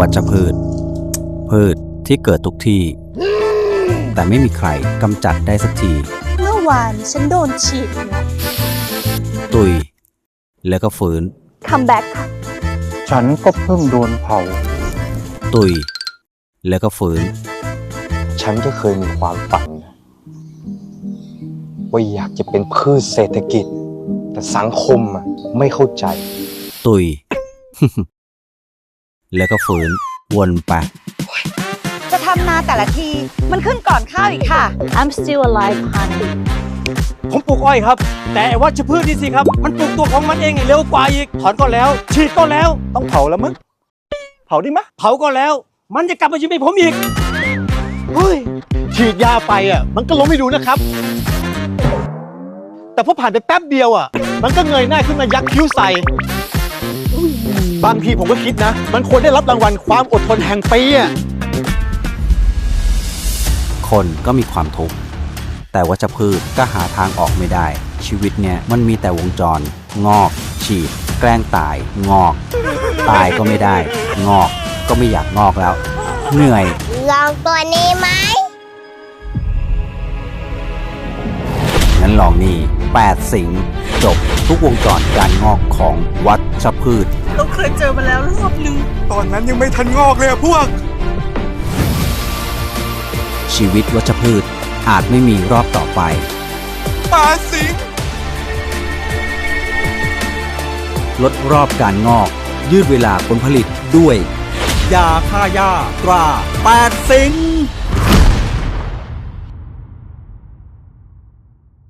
วัชพืช พืชที่เกิดทุกที่ แต่ไม่มีใครกำจัดได้สักที เมื่อวานฉันโดนฉีดนะตุย แล้วก็ฟื้นคัมแบ็กค่ะ ฉันก็เพิ่งโดนเผา ตุย แล้วก็ฟื้นฉันก็เคยมีความฝันนะว่าอยากจะเป็นพืชเศรษฐกิจ แต่สังคมอะไม่เข้าใจ ตุย แล้วก็ฟื้นวนไป จะทำนาแต่ละที มันขึ้นก่อนข้าวอีกค่ะ I'm still alive honey ผมปลูกอ้อยครับ แต่ไอ้วัชพืชนี่สิครับ มันปลูกตัวของมันเองเร็วกว่าอีก ถอนก็แล้ว ฉีดก็แล้ว ต้องเผาแล้วมั้ง เผาดิมะเผาก็แล้ว มันจะกลับมายิงให้ผมอีก เฮ้ย ฉีดยาไปอะ มันก็ล้มไม่ดูนะครับ แต่พอผ่านไปแป๊บเดียวอะ มันก็เงยหน้าขึ้นมายักคิ้วใส่ บางทีผมก็คิดนะ มันควรได้รับรางวัลความอดทนแห่งปีอะคนก็มีความทุกข์ แต่วัชพืชก็หาทางออกไม่ได้ ชีวิตเนี่ยมันมีแต่วงจร งอก ฉีด แกล้งตาย งอก ตายก็ไม่ได้ งอก ก็ไม่อยากงอกแล้ว เหนื่อย ลองตัวนี้ไหมงั้นลองนี่ 8 สิงห์จบทุกวงจรการงอกของวัชพืช เราเคยเจอมาแล้วรอบนึง ตอนนั้นยังไม่ทันงอกเลยอะพวก ชีวิตวัชพืชอาจไม่มีรอบต่อไปปาสิง ลดรอบการงอก ยืดเวลาผลผลิตด้วย ยาฆ่าหญ้าตราแปดสิง